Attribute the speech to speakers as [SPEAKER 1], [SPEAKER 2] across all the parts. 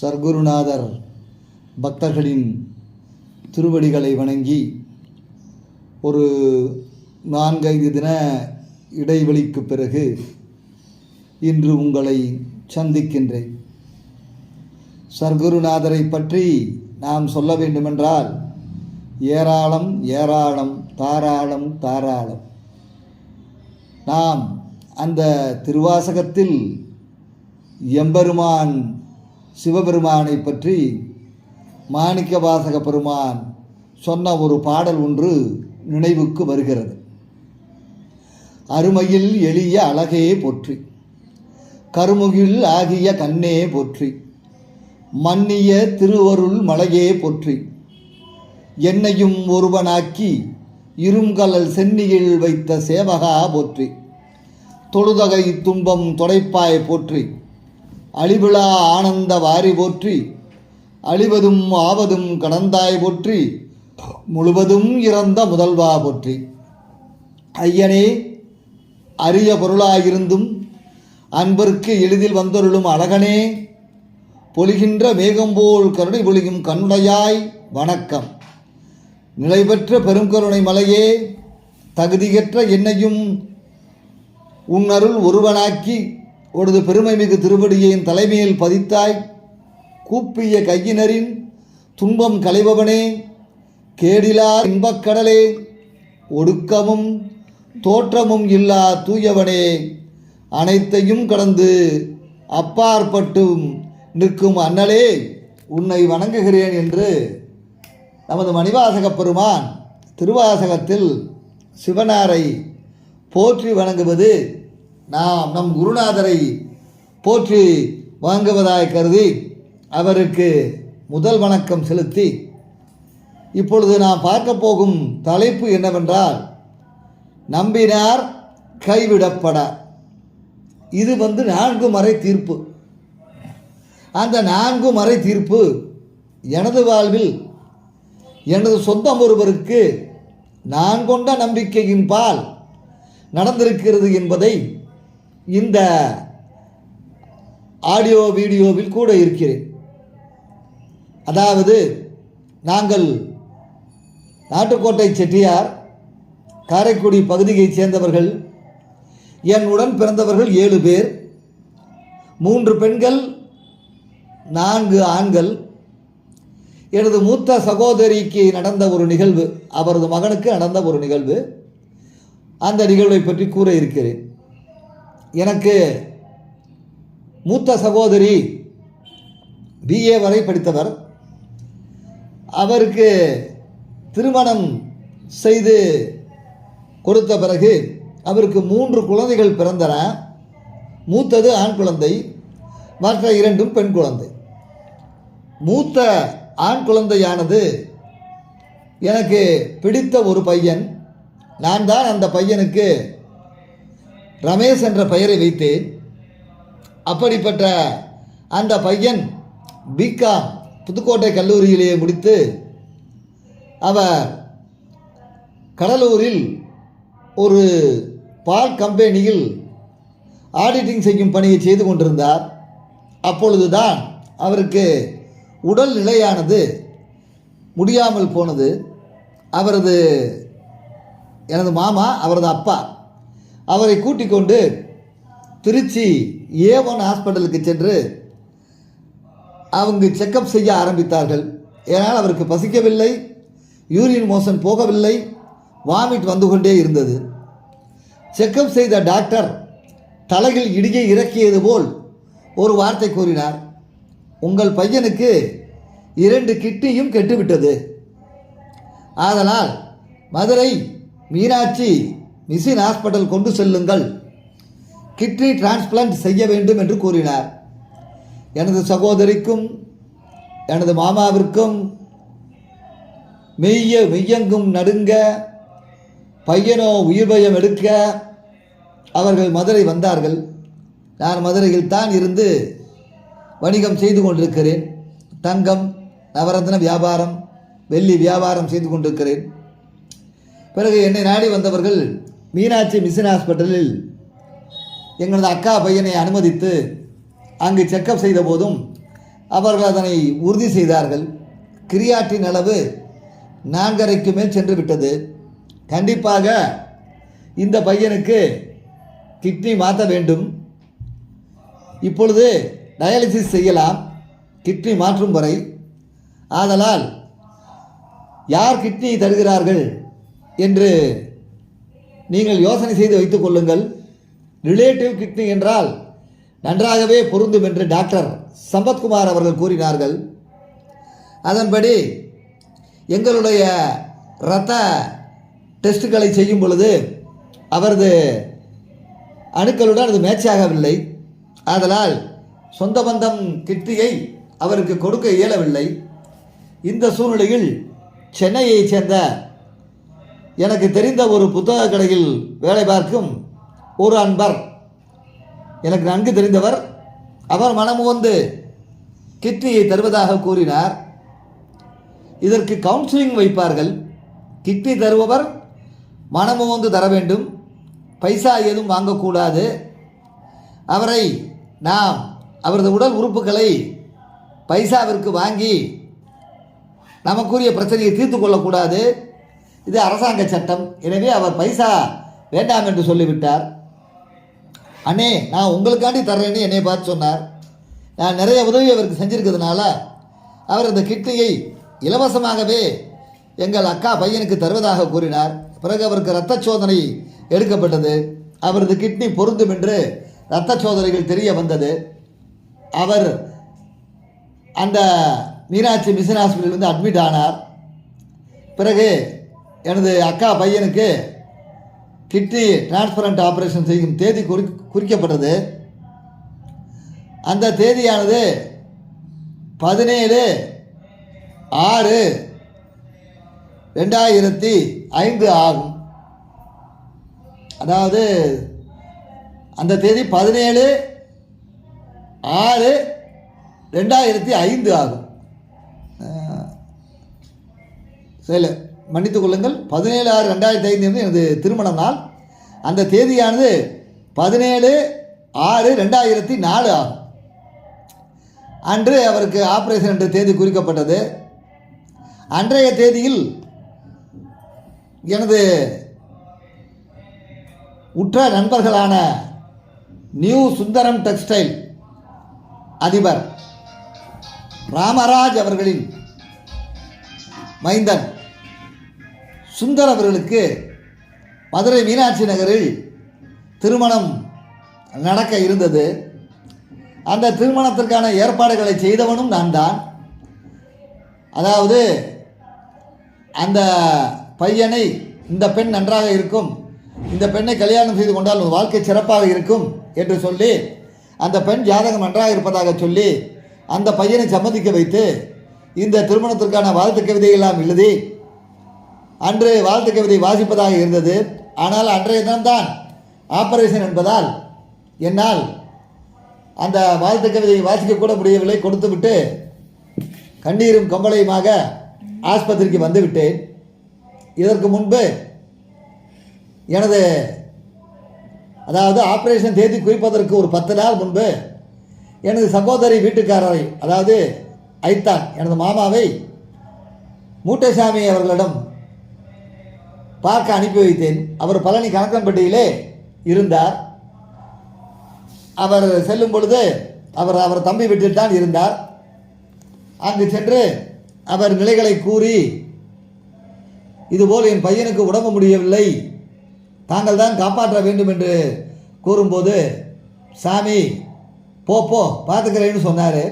[SPEAKER 1] சர்க்குருநாதர் பக்தர்களின் திருவடிகளை வணங்கி ஒரு நான்கைந்து தின இடைவெளிக்கு பிறகு இன்று உங்களை சந்திக்கின்றேன். சர்க்குருநாதரை பற்றி நாம் சொல்ல வேண்டுமென்றால் ஏராளம் ஏராளம் தாராளம் தாராளம். நாம் அந்த திருவாசகத்தில் எம்பெருமான் சிவபெருமானை பற்றி மாணிக்க வாசக பெருமான் சொன்ன ஒரு பாடல் ஒன்று நினைவுக்கு வருகிறது. அருமையில் எளிய அழகே போற்றி கருமுகில் ஆகிய கண்ணே போற்றி மன்னிய திருவருள் மலையே போற்றி என்னையும் ஒருவனாக்கி இருங்கலல் சென்னியில் வைத்த சேவகா போற்றி தொழுதகை துன்பம் தொடைப்பாய் போற்றி அழிவிழா ஆனந்த வாரி போற்றி அழிவதும் ஆவதும் கடந்தாய் போற்றி முழுவதும் இறந்த முதல்வா போற்றி. ஐயனே அரிய பொருளாயிருந்தும் அன்பருக்கு எளிதில் வந்தொருளும் அழகனே பொலிகின்ற மேகம் போல் கருணை பொழியும் கண்ணுடையாய் வணக்கம். நிலைபெற்ற பெருங்கருணை மலையே தகுதியற்ற என்னையும் உன்னருள் ஒருவனாக்கி உனது பெருமைமிகு திருவடியின் தலைமையில் பதித்தாய். கூப்பிய கையினரின் துன்பம் களைபவனே கேடிலா இன்பக்கடலே ஒடுக்கமும் தோற்றமும் இல்லா தூயவனே அனைத்தையும் கடந்து அப்பாற்பட்டும் நிற்கும் அண்ணலே உன்னை வணங்குகிறேன் என்று நமது மணிவாசகப் பெருமான் திருவாசகத்தில் சிவனாரை போற்றி வணங்குவது நாம் நம் குருநாதரை போற்றி வாங்குவதாய் கருதி அவருக்கு முதல் வணக்கம் செலுத்தி இப்பொழுது நாம் பார்க்க போகும் தலைப்பு என்னவென்றால் நம்பினார் கைவிடப்பட. இது வந்து நான்கு மறை தீர்ப்பு. அந்த நான்கு மறை தீர்ப்பு எனது வாழ்வில் எனது சொந்தம் ஒருவருக்கு நான் கொண்ட நம்பிக்கையின் பால் நடந்திருக்கிறது என்பதை இந்த ஆடியோ வீடியோவில் கூட இருக்கிறேன். அதாவது நாங்கள் நாட்டுக்கோட்டை செட்டியார் காரைக்குடி பகுதியைச் சேர்ந்தவர்கள் என் உடன் பிறந்தவர்கள் ஏழு பேர் மூன்று பெண்கள் நான்கு ஆண்கள் எனது மூத்த சகோதரிக்கு நடந்த ஒரு நிகழ்வு அவரது மகனுக்கு நடந்த ஒரு நிகழ்வு அந்த நிகழ்வை பற்றி கூற இருக்கிறேன். எனக்கு மூத்த சகோதரி பிஏ வரை படித்தவர். அவருக்கு திருமணம் செய்து கொடுத்த பிறகு அவருக்கு மூன்று குழந்தைகள் பிறந்தன. மூத்தது ஆண் குழந்தை மற்ற இரண்டும் பெண் குழந்தை. மூத்த ஆண் குழந்தையானது எனக்கு பிடித்த ஒரு பையன். நான் தான் அந்த பையனுக்கு ரமேஷ் என்ற பெயரை வைத்தேன் அப்படிப்பட்ட அந்த பையன் பிகாம் புதுக்கோட்டை கல்லூரியிலேயே முடித்து அவர் கடலூரில் ஒரு பால் கம்பெனியில் ஆடிட்டிங் செய்யும் பணியை செய்து கொண்டிருந்தார். அப்பொழுதுதான் அவருக்கு உடல் நிலையானது முடியாமல் போனது. அவரது எனது மாமா அவரது அப்பா அவரை கூட்டிக் கொண்டு திருச்சி ஏ ஒன் ஹாஸ்பிட்டலுக்கு சென்று அவங்க செக்கப் செய்ய ஆரம்பித்தார்கள். ஏனால் அவருக்கு பசிக்கவில்லை யூரின் மோஷன் போகவில்லை வாமிட் வந்து கொண்டே இருந்தது. செக்கப் செய்த டாக்டர் தலையில் இடியை இறக்கியது போல் ஒரு வார்த்தை கூறினார் உங்கள் பையனுக்கு இரண்டு கிட்னியும் கெட்டுவிட்டது. ஆதலால் மதுரை மீனாட்சி மிஷின் ஹாஸ்பிட்டல் கொண்டு செல்லுங்கள். கிட்னி டிரான்ஸ்பிளான்ட் செய்ய வேண்டும் என்று கூறினார். எனது சகோதரிக்கும் எனது மாமாவிற்கும் மெய்ய மெய்யங்கும் நடுங்க பையனோ உயிர் பயம் எடுக்க அவர்கள் மதுரை வந்தார்கள். நான் மதுரையில் தான் இருந்து வணிகம் செய்து கொண்டிருக்கிறேன். தங்கம் நவரத்ன வியாபாரம் வெள்ளி வியாபாரம் செய்து கொண்டிருக்கிறேன். பிறகு என்னை நாடி வந்தவர்கள் மீனாட்சி மிஷன் ஹாஸ்பிட்டலில் எங்களது அக்கா பையனை அனுமதித்து அங்கு செக்கப் செய்த போதும் அவர்கள் அதனை உறுதி செய்தார்கள். கிரியாட்டின் அளவு நான்கரைக்கு மேல் சென்று விட்டது. கண்டிப்பாக இந்த பையனுக்கு கிட்னி மாற்ற வேண்டும். இப்பொழுது டயாலிசிஸ் செய்யலாம். கிட்னி மாற்றும் வரை. ஆதலால் யார் கிட்னி தருகிறார்கள் என்று நீங்கள் யோசனை செய்து வைத்துக் கொள்ளுங்கள். ரிலேட்டிவ் கிட்னி என்றால் நன்றாகவே பொருந்தும் என்று டாக்டர் சம்பத்குமார் அவர்கள் கூறினார்கள். அதன்படி எங்களுடைய இரத்த டெஸ்ட்டுகளை செய்யும் பொழுது அவரது அணுக்களுடன் அது மேட்ச் ஆகவில்லை. ஆதலால் சொந்த பந்தம் கிட்னியை அவருக்கு கொடுக்க இயலவில்லை. இந்த சூழ்நிலையில் சென்னையைச் சேர்ந்த எனக்கு தெரிந்த ஒரு புத்தக கடையில் வேலை பார்க்கும் ஒரு அன்பர். எனக்கு நன்கு தெரிந்தவர் அவர் மனம் வந்து கிட்னியை தருவதாக கூறினார். இதற்கு கவுன்சிலிங் வைப்பார்கள். கிட்னி தருபவர் மனமுவந்து தர வேண்டும். பைசா எதுவும் வாங்கக்கூடாது. அவரை நாம் அவரது உடல் உறுப்புகளை பைசாவிற்கு வாங்கி நமக்குரிய பிரச்சனையை தீர்த்து கொள்ளக்கூடாது. இது அரசாங்க சட்டம். எனவே அவர் பைசா வேண்டாம் என்று சொல்லிவிட்டார். அண்ணே நான் உங்களுக்காண்டி தர்றேன்னு என்னை பார்த்து சொன்னார். நான் நிறைய உதவி அவருக்கு செஞ்சுருக்கிறதுனால அவர் இந்த கிட்னியை இலவசமாகவே எங்கள் அக்கா பையனுக்கு தருவதாக கூறினார். பிறகு அவருக்கு இரத்த சோதனை எடுக்கப்பட்டது. அவரது கிட்னி பொருந்தும் என்று இரத்த சோதனைகள் தெரிய வந்தது. அவர் அந்த மீனாட்சி மிஷன் ஹாஸ்பிட்டலில் வந்து அட்மிட் ஆனார். பிறகு எனது அக்கா பையனுக்கு கிட்னி டிரான்ஸ்பரண்ட் ஆப்ரேஷன் செய்யும் தேதி குறி குறிக்கப்பட்டது. அந்த தேதியானது பதினேழு ஆறு ரெண்டாயிரத்தி ஐந்து ஆகும். அதாவது அந்த தேதி பதினேழு ஆறு ரெண்டாயிரத்தி ஐந்து ஆகும். சரி. மன்னித்துக் கொள்ளுங்கள். பதினேழு ஆறு ரெண்டாயிரத்தி ஐந்து வந்து எனது திருமண நாள். அந்த தேதியானது பதினேழு ஆறு ரெண்டாயிரத்தி நாலு ஆகும். அன்று அவருக்கு ஆப்ரேஷன் என்ற தேதி குறிக்கப்பட்டது. அன்றைய தேதியில் எனது உற்ற நண்பர்களான நியூ சுந்தரம் டெக்ஸ்டைல் அதிபர் ராமராஜ் அவர்களின் மைந்தன் சுந்தர் அவர்களுக்கு மதுரை மீனாட்சி நகரில் திருமணம் நடக்க இருந்தது. அந்த திருமணத்திற்கான ஏற்பாடுகளை செய்தவனும் நான் தான். அதாவது அந்த பையனை இந்த பெண் நன்றாக இருக்கும் இந்த பெண்ணை கல்யாணம் செய்து கொண்டால் உன் வாழ்க்கை சிறப்பாக இருக்கும் என்று சொல்லி அந்த பெண் ஜாதகம் நன்றாக இருப்பதாக சொல்லி அந்த பையனை சம்மதிக்க வைத்து இந்த திருமணத்திற்கான வாழ்த்து கவிதையெல்லாம் எழுதி அன்று வாழ்த்து கவிதை வாசிப்பதாக இருந்தது. ஆனால் அன்றைய தினம்தான் ஆபரேஷன் என்பதால் என்னால் அந்த வாழ்த்து கவிதையை வாசிக்கக்கூட முடியவில்லை. கொடுத்துவிட்டு கண்ணீரும் கம்பளையுமாக ஆஸ்பத்திரிக்கு வந்துவிட்டேன். இதற்கு முன்பு எனது அதாவது ஆப்ரேஷன் தேதி குறிப்பதற்கு ஒரு பத்து நாள் முன்பு எனது சகோதரி வீட்டுக்காரரை அதாவது ஐத்தான் எனது மாமாவை மூட்டைசாமி அவர்களிடம் பார்க்க அனுப்பி வைத்தேன். அவர் பழனி கணக்கம்பட்டியிலே இருந்தார். அவர் செல்லும் பொழுது அவர் அவர் தம்பி வீட்டில் தான் இருந்தார். அங்கு சென்று அவர் நிலைகளை கூறி இதுபோல் என் பையனுக்கு உடம்பு முடியவில்லை தாங்கள் தான் காப்பாற்ற வேண்டும் என்று கூறும்போது சாமி போ போ பார்த்துக்கிறேன்னு சொன்னார்.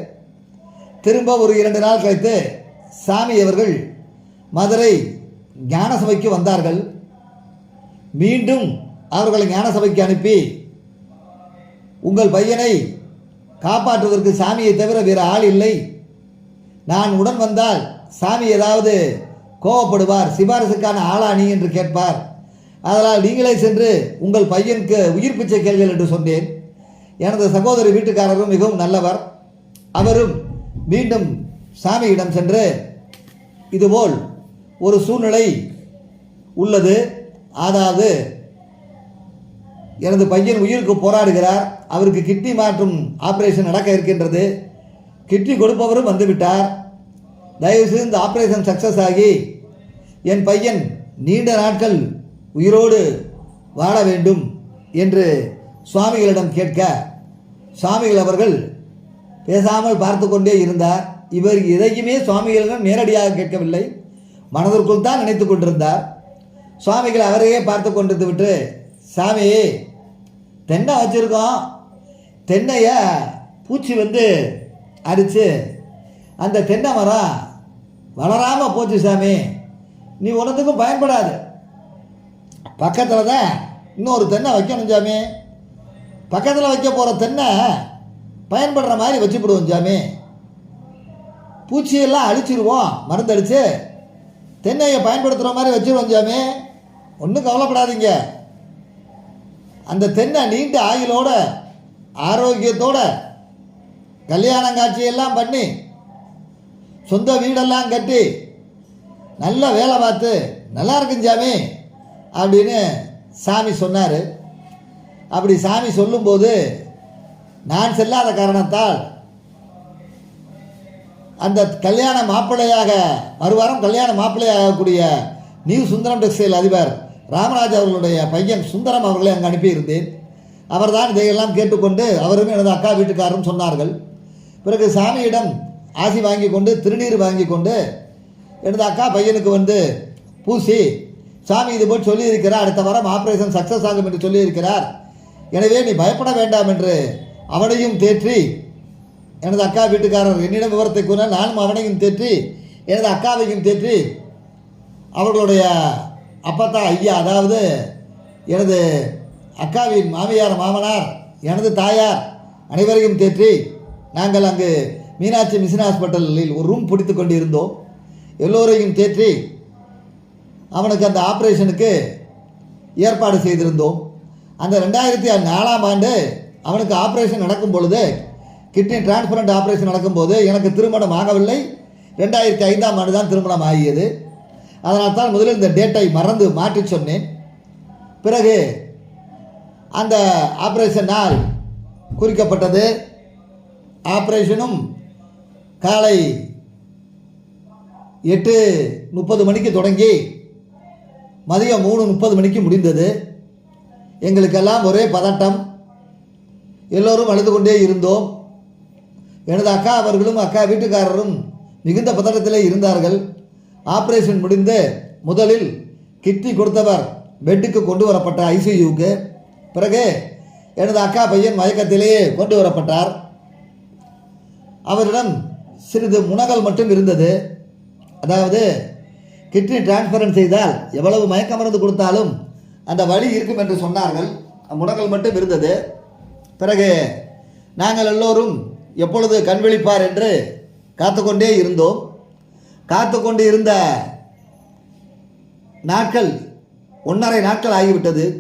[SPEAKER 1] திரும்ப ஒரு இரண்டு நாள் கழித்து சாமி அவர்கள் மதுரை ஞான சபைக்கு வந்தார்கள். மீண்டும் அவர்களை ஞான சபைக்கு அனுப்பி உங்கள் பையனை காப்பாற்றுவதற்கு சாமியை தவிர வேறு ஆள் இல்லை. நான் உடன் வந்தால் சாமி ஏதாவது கோவப்படுவார் சிபாரசுக்கான ஆளா நீ என்று கேட்பார். அதனால் நீங்களே சென்று உங்கள் பையனுக்கு உயிர் பிச்சை கேள்விகள் என்று சொன்னேன். எனது சகோதரி வீட்டுக்காரரும் மிகவும் நல்லவர். அவரும் மீண்டும் சாமியிடம் சென்று இதுபோல் ஒரு சூழ்நிலை உள்ளது. அதாவது எனது பையன் உயிருக்கு போராடுகிறார். அவருக்கு கிட்னி மாற்றும் ஆப்ரேஷன் நடக்க இருக்கின்றது. கிட்னி கொடுப்பவரும் வந்துவிட்டார். தயவுசெய்து இந்த ஆப்ரேஷன் சக்ஸஸ் ஆகி என் பையன் நீண்ட நாட்கள் உயிரோடு வாழ வேண்டும் என்று சுவாமிகளிடம் கேட்க சுவாமிகள் அவர்கள் பேசாமல் பார்த்து கொண்டே இருந்தார். இவர் எதையுமே சுவாமிகளிடம் நேரடியாக கேட்கவில்லை. மனதிற்குள் தான் நினைத்து கொண்டிருந்தார். சுவாமிகள் அவரையே பார்த்து கொண்டிருந்து விட்டு சாமி தென்னை வச்சுருக்கோம். தென்னையை பூச்சி வந்து அரித்து அந்த தென்னை மரம் வளராமல் போச்சு சாமி. நீ ஒன்றுத்துக்கும் பயன்படாது. பக்கத்தில் தான் இன்னொரு தென்னை வைக்கணும் சாமி. பக்கத்தில் வைக்க போகிற தென்னை பயன்படுற மாதிரி வச்சுப்பிடுவோம் சாமி. பூச்சியெல்லாம் அழிச்சிருவோம் மருந்தடித்து தென்னையை பயன்படுத்துகிற மாதிரி வச்சிருவோம் சாமி. ஒன்றும் கவலைப்படாதீங்க. அந்த தென்னை நீண்ட ஆயுளோட ஆரோக்கியத்தோட கல்யாணம் காட்சியெல்லாம் பண்ணி சொந்த வீடெல்லாம் கட்டி நல்ல வேலை பார்த்து நல்லா இருக்கும் சாமி அப்படின்னு சாமி சொன்னார். அப்படி சாமி சொல்லும்போது நான் செல்லாத காரணத்தால் அந்த கல்யாண மாப்பிள்ளையாக மறுவாரம் கல்யாண மாப்பிள்ளையாகக்கூடிய நியூ சுந்தரம் டெக்ஸ்டைல் அதிபர் ராமராஜ் அவர்களுடைய பையன் சுந்தரம் அவர்களை அங்கே அனுப்பியிருந்தேன். அவர்தான் இதையெல்லாம் கேட்டுக்கொண்டு அவரும் எனது அக்கா வீட்டுக்காரரும் சொன்னார்கள். பிறகு சாமியிடம் ஆசி வாங்கி கொண்டு திருநீர் வாங்கி கொண்டு எனது அக்கா பையனுக்கு வந்து பூசி சாமி இது போல் சொல்லியிருக்கிறார் அடுத்த வாரம் ஆப்ரேஷன் சக்ஸஸ் ஆகும் என்று சொல்லியிருக்கிறார். எனவே நீ பயப்பட வேண்டாம் என்று அவனையும் தேற்றி எனது அக்கா வீட்டுக்காரர் என்னிடம் விவரத்தை கூறினார் நானும் அவனையும் தேற்றி எனது அக்காவையும் தேற்றி அவர்களுடைய அப்பத்தா ஐயா அதாவது எனது அக்காவின் மாமியார் மாமனார் எனது தாயார் அனைவரையும் தேற்றி நாங்கள் அங்கு மீனாட்சி மிஷின் ஹாஸ்பிட்டலில் ஒரு ரூம் பிடித்து கொண்டு இருந்தோம் எல்லோரையும் தேற்றி அவனுக்கு அந்த ஆப்ரேஷனுக்கு ஏற்பாடு செய்திருந்தோம். அந்த ரெண்டாயிரத்தி நாலாம் ஆண்டு அவனுக்கு ஆப்ரேஷன் நடக்கும் பொழுது கிட்னி டிரான்ஸ்பரண்ட் ஆப்ரேஷன் நடக்கும்போது எனக்கு திருமணம் ஆகவில்லை. ரெண்டாயிரத்தி ஐந்தாம் ஆண்டு தான் திருமணம் ஆகியது. அதனால் தான் முதலில் இந்த டேட்டை மறந்து மாற்றி சொன்னேன். பிறகு அந்த ஆப்ரேஷன் நாள் குறிக்கப்பட்டது. ஆப்ரேஷனும் காலை எட்டு முப்பது மணிக்கு தொடங்கி மதியம் மூணு முப்பது மணிக்கு முடிந்தது. எங்களுக்கெல்லாம் ஒரே பதட்டம். எல்லோரும் அழுது கொண்டே இருந்தோம். எனது அக்கா அவர்களும் அக்கா வீட்டுக்காரரும் மிகுந்த பதட்டத்திலே இருந்தார்கள். ஆப்ரேஷன் முடிந்து முதலில் கிட்னி கொடுத்தவர் பெட்டுக்கு கொண்டு வரப்பட்ட ஐசியூக்கு பிறகு எனது அக்கா பையன் மயக்கத்திலேயே கொண்டு வரப்பட்டார். அவரிடம் சிறிது முனகல் மட்டும் இருந்தது. அதாவது கிட்னி டிரான்ஸ்பரன் செய்தால் எவ்வளவு மயக்க மருந்து கொடுத்தாலும் அந்த வழி இருக்கும் என்று சொன்னார்கள். முனகல் மட்டும் இருந்தது. பிறகு நாங்கள் எல்லோரும் எப்பொழுது கண் விழிப்பார் என்று காத்துக்கொண்டே இருந்தோம். காத்து கொண்டு இருந்த நாட்கள் ஒன்றரை நாட்கள் ஆகிவிட்டது.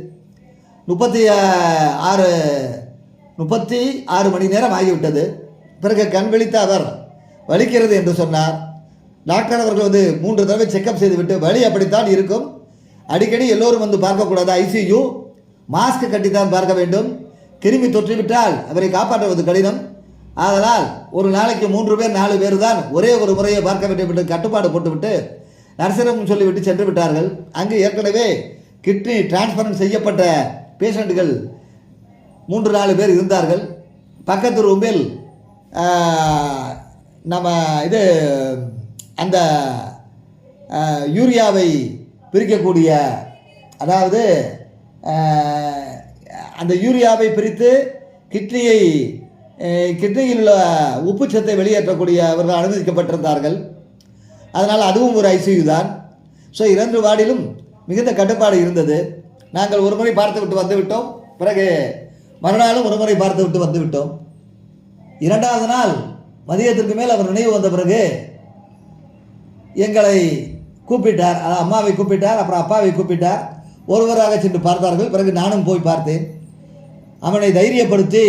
[SPEAKER 1] முப்பத்தி ஆறு முப்பத்தி ஆறு மணி நேரம் ஆகிவிட்டது. பிறகு கண் விழித்த அவர் வலிக்கிறது என்று சொன்னார். டாக்டர் அவர்கள் வந்து மூன்று தடவை செக்கப் செய்துவிட்டு வலி அப்படித்தான் இருக்கும். அடிக்கடி எல்லோரும் வந்து பார்க்கக்கூடாது. ஐசியு மாஸ்க் கட்டித்தான் பார்க்க வேண்டும். கிருமி தொற்றிவிட்டால் அவரை காப்பாற்றுவது கடினம். ஆதலால் ஒரு நாளைக்கு மூன்று பேர் நாலு பேர் தான் ஒரே ஒரு முறையை பார்க்க வேண்டும் என்று கட்டுப்பாடு போட்டுவிட்டு நர்சரம் சொல்லிவிட்டு சென்று விட்டார்கள். அங்கு ஏற்கனவே கிட்னி டிரான்ஸ்பரன்ஸ் செய்யப்பட்ட பேஷண்ட்டுகள் மூன்று நாலு பேர் இருந்தார்கள். பக்கத்து ரூமில் நம்ம இது அந்த யூரியாவை பிரிக்கக்கூடிய அதாவது அந்த யூரியாவை பிரித்து கிட்னியை கிட்னியில் உள்ள உப்புச்சத்தை வெளியேற்றக்கூடிய அவர்கள் அனுமதிக்கப்பட்டிருந்தார்கள். அதனால் அதுவும் ஒரு ஐசியு தான். ஸோ இரண்டு வார்டிலும் மிகுந்த கட்டுப்பாடு இருந்தது. நாங்கள் ஒரு முறை பார்த்து விட்டு வந்துவிட்டோம் பிறகு மறுநாளும் ஒரு முறை பார்த்து விட்டு வந்துவிட்டோம் இரண்டாவது நாள் மதியத்திற்கு மேல் அவர் நினைவு வந்த பிறகு எங்களை கூப்பிட்டார். அம்மாவை கூப்பிட்டார் அப்புறம் அப்பாவை கூப்பிட்டார். ஒருவராக சென்று பார்த்தார்கள். பிறகு நானும் போய் பார்த்தேன். அவனை தைரியப்படுத்தி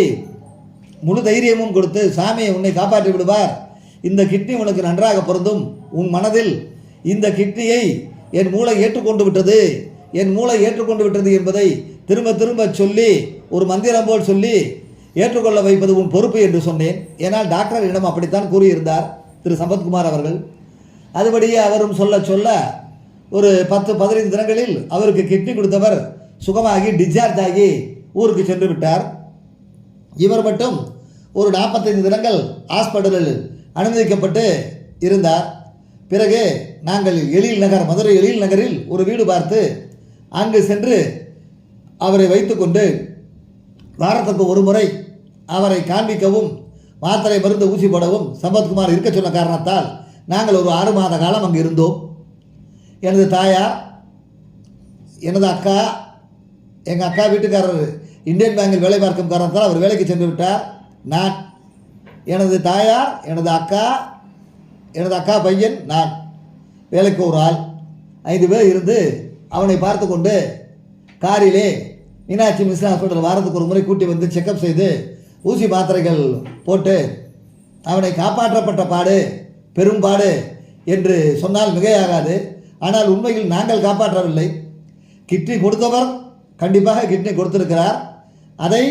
[SPEAKER 1] முழு தைரியமும் கொடுத்து சாமியை உன்னை காப்பாற்றி விடுவார். இந்த கிட்னி உனக்கு நன்றாக பொருந்தும். உன் மனதில் இந்த கிட்னியை என் மூளை ஏற்றுக்கொண்டு விட்டது. என் மூளை ஏற்றுக்கொண்டு விட்டது என்பதை திரும்ப திரும்ப சொல்லி ஒரு மந்திரம் போல் சொல்லி ஏற்றுக்கொள்ள வைப்பது உன் பொறுப்பு என்று சொன்னேன். ஏனால் டாக்டர் அப்படித்தான் கூறியிருந்தார் திரு. சம்பத்குமார் அவர்கள். அதுபடியே அவரும் சொல்ல சொல்ல ஒரு பத்து பதினைந்து தினங்களில் அவருக்கு கிட்னி கொடுத்தவர் சுகமாகி டிஸ்சார்ஜ் ஆகி ஊருக்கு சென்று விட்டார். இவர் மட்டும் ஒரு நாற்பத்தைந்து தினங்கள் ஹாஸ்பிட்டலில் அனுமதிக்கப்பட்டு இருந்தார். பிறகு நாங்கள் எழில் நகர் மதுரை எழில் நகரில் ஒரு வீடு பார்த்து அங்கு சென்று அவரை வைத்துக்கொண்டு வாரத்துக்கு ஒரு முறை அவரை காண்பிக்கவும் மாத்திரை மருந்து ஊசி போடவும் சம்பத்குமார் இருக்க சொன்ன காரணத்தால் நாங்கள் ஒரு ஆறு மாத காலம் அங்கு இருந்தோம். எனது தாயார் எனது அக்கா எங்கள் அக்கா வீட்டுக்காரர் இந்தியன் பேங்கில் வேலை பார்க்கும் காரணத்தால் அவர் வேலைக்கு சென்று விட்டார். நான் எனது தாயார் எனது அக்கா எனது அக்கா பையன் நான் வேலைக்கு ஒரு ஆள். ஐந்து பேர் இருந்து அவனை பார்த்து கொண்டு காரிலே மீனாட்சி மிஸ்ரா ஹாஸ்பிட்டல் வாரத்துக்கு ஒரு முறை கூட்டி வந்து செக்கப் செய்து ஊசி மாத்திரைகள் போட்டு அவனை காப்பாற்றப்பட்ட பாடு பெரும்பாடு என்று சொன்னால் மிகையாகாது. ஆனால் உண்மையில் நாங்கள் காப்பாற்றவில்லை. கிட்னி கொடுத்தவர் கண்டிப்பாக கிட்னி கொடுத்திருக்கிறார். அதை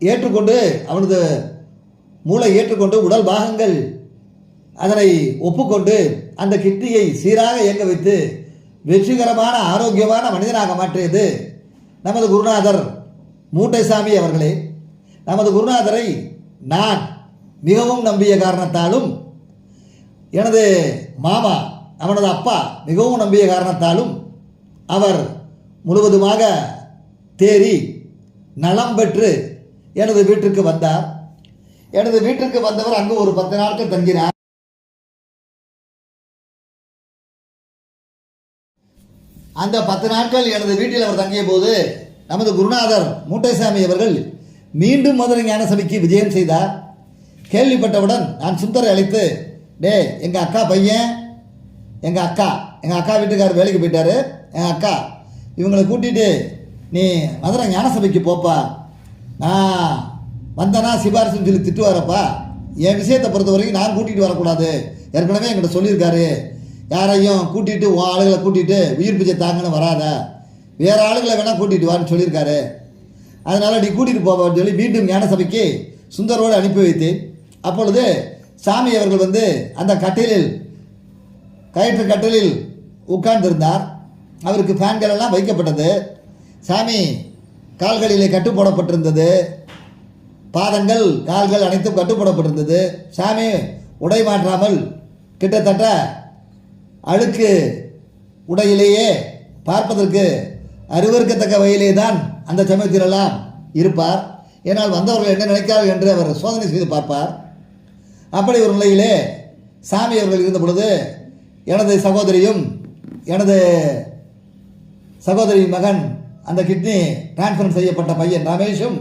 [SPEAKER 1] ஏற்றுக்கொண்டு அவனது மூளை ஏற்றுக்கொண்டு உடல் பாகங்கள் அதனை ஒப்புக்கொண்டு அந்த கிட்னியை சீராக இயங்க வைத்து வெற்றிகரமான ஆரோக்கியமான மனிதனாக மாற்றியது நமது குருநாதர் மூட்டைசாமி அவர்களே. நமது குருநாதரை நான் மிகவும் நம்பிய காரணத்தாலும் எனது மாமா அவனது அப்பா மிகவும் நம்பிய காரணத்தாலும் அவர் முழுவதுமாக தேறி நலம் பெற்று எனது வீட்டிற்கு வந்தார். எனது வீட்டிற்கு வந்தவர் அங்கு ஒரு பத்து நாட்கள் தங்கினார். அந்த பத்து நாட்கள் எனது வீட்டில் அவர் தங்கிய போது நமது குருநாதர் மூட்டைசாமி அவர்கள் மீண்டும் மதுரை ஞான சபைக்கு விஜயம் செய்தார். கேள்விப்பட்டவுடன் நான் சுந்தரை அழைத்து டே எங்கள் அக்கா பையன்? எங்கள் அக்கா எங்கள் அக்கா வீட்டுக்காரர் வேலைக்கு போயிட்டாரு. எங்கள் அக்கா இவங்களை கூட்டிகிட்டு நீ மதுரை ஞானசபைக்கு போப்பா. நான் வந்தனா சிபாரிசுன்னு சொல்லி திட்டுவாரப்பா. என் விஷயத்தை பொறுத்த வரைக்கும் நான் கூட்டிகிட்டு வரக்கூடாது. ஏற்கனவே என்கிட்ட சொல்லியிருக்காரு. யாரையும் கூட்டிகிட்டு உன் ஆளுகளை கூட்டிகிட்டு உயிர் பிச்சை தாங்கன்னு வராத. வேறு ஆளுகளை வேணால் கூட்டிகிட்டு வான்னு சொல்லியிருக்காரு. அதனால் நீ கூட்டிகிட்டு போவான்னு சொல்லி மீண்டும் ஞானசபைக்கு சுந்தரோடு அனுப்பி வைத்தேன். அப்பொழுது சாமி அவர்கள் வந்து அந்த கட்டிலில் கயிற்று கட்டிலில் உட்கார்ந்திருந்தார். அவருக்கு ஃபேன்கள் எல்லாம் வைக்கப்பட்டது. சாமி கால்களிலே கட்டு போடப்பட்டிருந்தது. பாதங்கள் கால்கள் அனைத்தும் கட்டுப்படப்பட்டிருந்தது சாமி உடை மாற்றாமல் கிட்டத்தட்ட அழுக்கு உடையிலேயே பார்ப்பதற்கு அருவருக்கத்தக்க வகையிலே தான் அந்த சமயத்திலெல்லாம் இருப்பார். ஏனால் வந்தவர்கள் என்ன நினைக்கிறார்கள் என்று அவர் சோதனை செய்து பார்ப்பார். அப்படி ஒரு நிலையிலே சாமி அவர்கள் இருந்த பொழுது எனது சகோதரியும் எனது சகோதரி மகன் அந்த கிட்னி டிரான்ஸ்ஃபர் செய்யப்பட்ட பையன் ரமேஷும்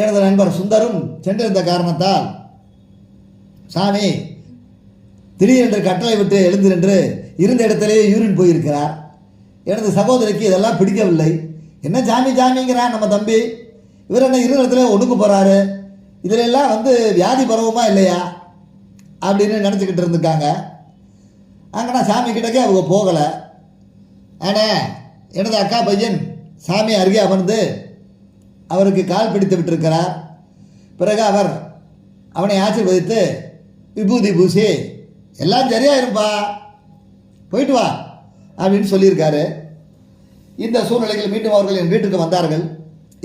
[SPEAKER 1] எனது நண்பர் சுந்தரும் சென்றிருந்த காரணத்தால் சாமி திடீரென்று கட்டளை விட்டு எழுந்து நின்று இருந்த இடத்திலேயே யூரின் போயிருக்கிறார். எனது சகோதரிக்கு இதெல்லாம் பிடிக்கவில்லை. என்ன ஜாமி ஜாமிங்கிறான் நம்ம தம்பி? இவர் என்ன இரு இடத்துல ஒடுக்க போகிறாரு இதிலெல்லாம் வந்து வியாதி பரவுமா இல்லையா? அப்படின்னு நினச்சிக்கிட்டு இருந்திருக்காங்க. அங்கே நான் சாமி கிட்டக்கே அவங்க போகலை. ஆனால் எனது அக்கா பையன் சாமி அருகே அமர்ந்து அவருக்கு கால் பிடித்து விட்டிருக்கிறார். பிறகு அவர் அவனை ஆசீர்வதித்து விபூதி பூசி எல்லாம் சரியாயிருப்பா போயிட்டு வா அப்படின்னு சொல்லியிருக்காரு. இந்த சூழ்நிலையில் மீண்டும் அவர்கள் என் வீட்டுக்கு வந்தார்கள்.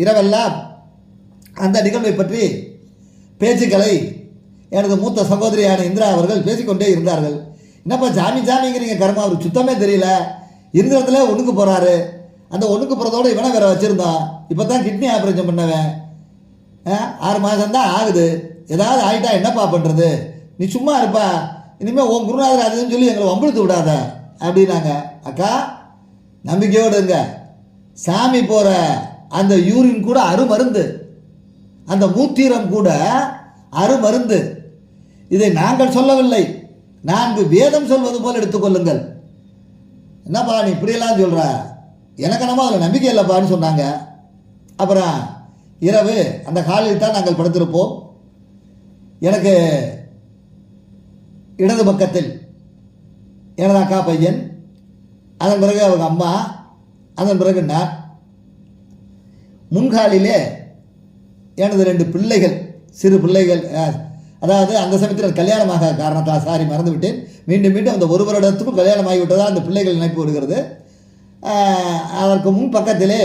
[SPEAKER 1] இரவெல்லாம் அந்த நிகழ்வை பற்றி பேச்சுக்களை எனது மூத்த சகோதரியான இந்திரா அவர்கள் பேசிக்கொண்டே இருந்தார்கள். என்னப்பா ஜாமி ஜாமிங்கிறீங்க கர்மா அவர் சுத்தமே தெரியல. இருந்த இடத்துல ஒன்றுக்கு போகிறாரு அந்த ஒன்றுக்கு போகிறதோட இவனை வேற வச்சுருந்தான் இப்போ தான் கிட்னி ஆப்ரேஷன் பண்ணவன். ஆ, ஆறு மாதம் தான் ஆகுது. ஏதாவது ஆகிட்டா என்னப்பா பண்ணுறது நீ சும்மா இருப்பா. இனிமேல் உன் குருநாதர் அதுன்னு சொல்லி எங்களை வம்பிழுத்து விடாத அப்படின்னாங்க. அக்கா நம்பிக்கையோடு இருங்க. சாமி போகிற அந்த யூரின் கூட அருமருந்து. அந்த மூத்திரம் கூட அருமருந்து. இதை நாங்கள் சொல்லவில்லை. நான்கு வேதம் சொல்வது போல் எடுத்துக்கொள்ளுங்கள் என்னப்பா நீ இப்படியெல்லாம் சொல்கிற எனக்கு என்னமோ அதில் நம்பிக்கை இல்லைப்பான்னு சொன்னாங்க. அப்புறம் இரவு அந்த காலையில் தான் நாங்கள் படுத்திருப்போம். எனக்கு இடது பக்கத்தில் எனது அக்கா பையன் அதன் பிறகு அவங்க அம்மா அதன் பிறகு நான். முன்காலிலே எனது ரெண்டு பிள்ளைகள் சிறு பிள்ளைகள் அதாவது அந்த சமயத்தில் கல்யாணமாக காரணத்தால் சாரி மறந்துவிட்டேன். மீண்டும் மீண்டும் அந்த ஒரு வருடத்துக்கும் கல்யாணம் ஆகிவிட்டதால் அந்த பிள்ளைகள் நினைப்பு வருகிறது. அதற்கு முன் பக்கத்திலே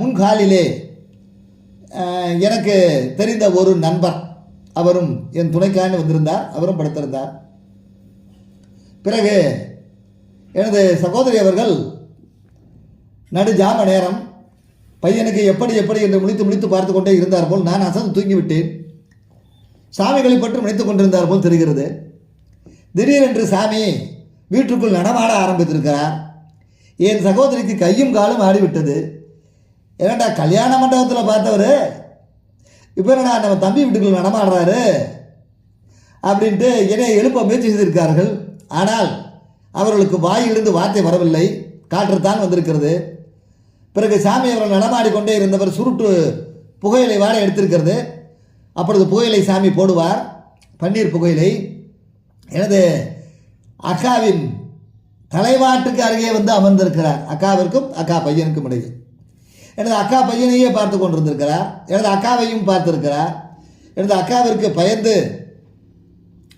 [SPEAKER 1] முன்காலிலே எனக்கு தெரிந்த ஒரு நண்பர் அவரும் என் துணைக்காண்டு வந்திருந்தார் அவரும் படுத்திருந்தார். பிறகு எனது சகோதரி அவர்கள் நடு ஜாம நேரம் பையனுக்கு எப்படி எப்படி என்று முடித்து முடித்து பார்த்து கொண்டே இருந்தார் போல் நான் அசந்து தூங்கிவிட்டேன். சாமிகளை பற்றி நினைத்து கொண்டிருந்தார் போல் தெரிகிறது. திடீரென்று சாமி வீட்டுக்குள் நடமாட ஆரம்பித்திருக்கிறார். என் சகோதரிக்கு கையும் காலும் ஆடிவிட்டது. ஏன்டா கல்யாண மண்டபத்தில் பார்த்தவர்? இப்போ என்னடா நம்ம தம்பி வீட்டுக்குள் நடமாடுறாரு? அப்படின்ட்டு என்னை எழுப்ப முயற்சி செய்திருக்கார்கள் ஆனால் அவர்களுக்கு வாயிலிருந்து வார்த்தை வரவில்லை. காற்றுத்தான் வந்திருக்கிறது. பிறகு சாமி அவர்கள் நடமாடிக்கொண்டே இருந்தவர் சுருட்டு புகையிலை வாட எடுத்திருக்கிறது. அப்பொழுது புகையிலை சாமி போடுவார். பன்னீர் புகையிலை. எனது அக்காவின் தலைவாட்டுக்கு அருகே வந்து அமர்ந்திருக்கிறார். அக்காவிற்கும் அக்கா பையனுக்கும் இடையே. எனது அக்கா பையனையே பார்த்து கொண்டிருந்திருக்கிறார். எனது அக்காவையும் பார்த்திருக்கிறார். எனது அக்காவிற்கு பயந்து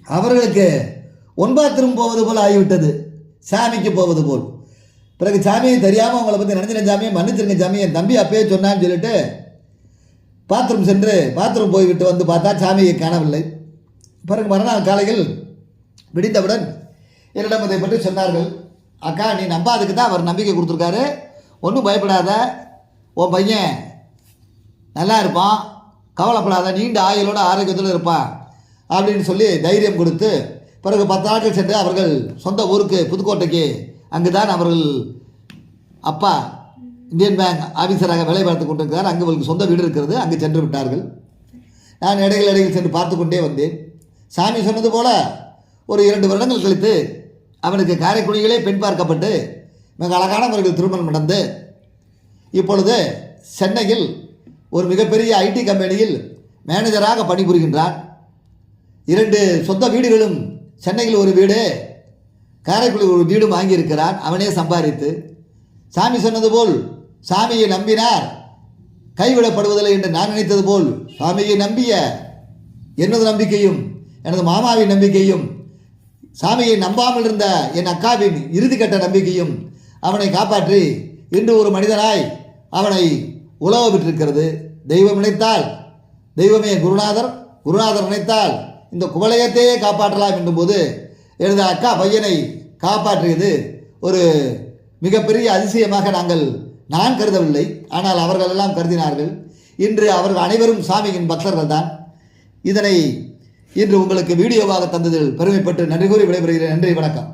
[SPEAKER 1] அவர்களுக்கு ஒன்பாத்திரம் போவது போல் ஆகிவிட்டது. சாமிக்கு போவது போல். பிறகு சாமியை தெரியாமல் உங்களை பற்றி நினைச்சின சாமியை மன்னிச்சிருங்க சாமி என் தம்பி அப்பயே சொன்னான்னு சொல்லிட்டு பாத்ரூம் சென்று பாத்ரூம் போய்விட்டு வந்து பார்த்தா சாமியை காணவில்லை. பிறகு மறுநாள் காலையில் விடிந்தவுடன் என்னிடம் இதை பற்றி சொன்னார்கள். அக்கா நீ நம்பாதுக்கு தான் அவர் நம்பிக்கை கொடுத்துருக்காரு. ஒன்றும் பயப்படாத. உன் பையன் நல்லா இருப்பான். கவலைப்படாத. நீண்ட ஆயுளோட ஆரோக்கியத்தில் இருப்பான். அப்படின்னு சொல்லி தைரியம் கொடுத்து பிறகு பத்து நாட்கள் சென்று அவர்கள் சொந்த ஊருக்கு புதுக்கோட்டைக்கு அங்கு தான் அவர்கள் அப்பா இந்தியன் பேங்க் ஆஃபீஸராக வேலை பார்த்து கொண்டிருக்கிறார். அங்கு உங்களுக்கு சொந்த வீடு இருக்கிறது. அங்கு சென்று விட்டார்கள். நான் இடையில் இடையில் சென்று பார்த்து கொண்டே வந்தேன். சாமி சொன்னது போல ஒரு இரண்டு வருடங்கள் கழித்து அவனுக்கு காரைக்குடியிலே பெண் பார்க்கப்பட்டு மிக அழகான முறையில் திருமணம் நடந்து இப்பொழுது சென்னையில் ஒரு மிகப்பெரிய ஐடி கம்பெனியில் மேனேஜராக பணிபுரிகின்றான். இரண்டு சொந்த வீடுகளும் சென்னையில் ஒரு வீடு காரைக்குடி ஒரு வீடும் வாங்கியிருக்கிறான். அவனே சம்பாதித்து சாமி சொன்னது போல் சாமியை நம்பினார். கைவிடப்படுவதில்லை என்று நான் நினைத்தது போல் சாமியை நம்பிய எனது நம்பிக்கையும் எனது மாமாவின் நம்பிக்கையும் சாமியை நம்பாமல் இருந்த என் அக்காவின் இறுதிக்கட்ட நம்பிக்கையும் அவனை காப்பாற்றி இன்று ஒரு மனிதனாய் அவனை உலவ விட்டிருக்கிறது. தெய்வம் நினைத்தால் தெய்வமே குருநாதர் குருநாதர் நினைத்தால் இந்த குவலயத்தையே காப்பாற்றலாம் என்னும்போது எனது அக்கா பையனை காப்பாற்றியது ஒரு மிகப்பெரிய அதிசயமாக நாங்கள் நான் கருதவில்லை. ஆனால் அவர்கள் எல்லாம் கருதினார்கள். இன்று அவர்கள் அனைவரும் சாமியின் பக்தர்கள் தான் இதனை இன்று உங்களுக்கு வீடியோவாக தந்ததில் பெருமைப்பட்டு நன்றி கூறி விடைபெறுகிறேன். நன்றி வணக்கம்.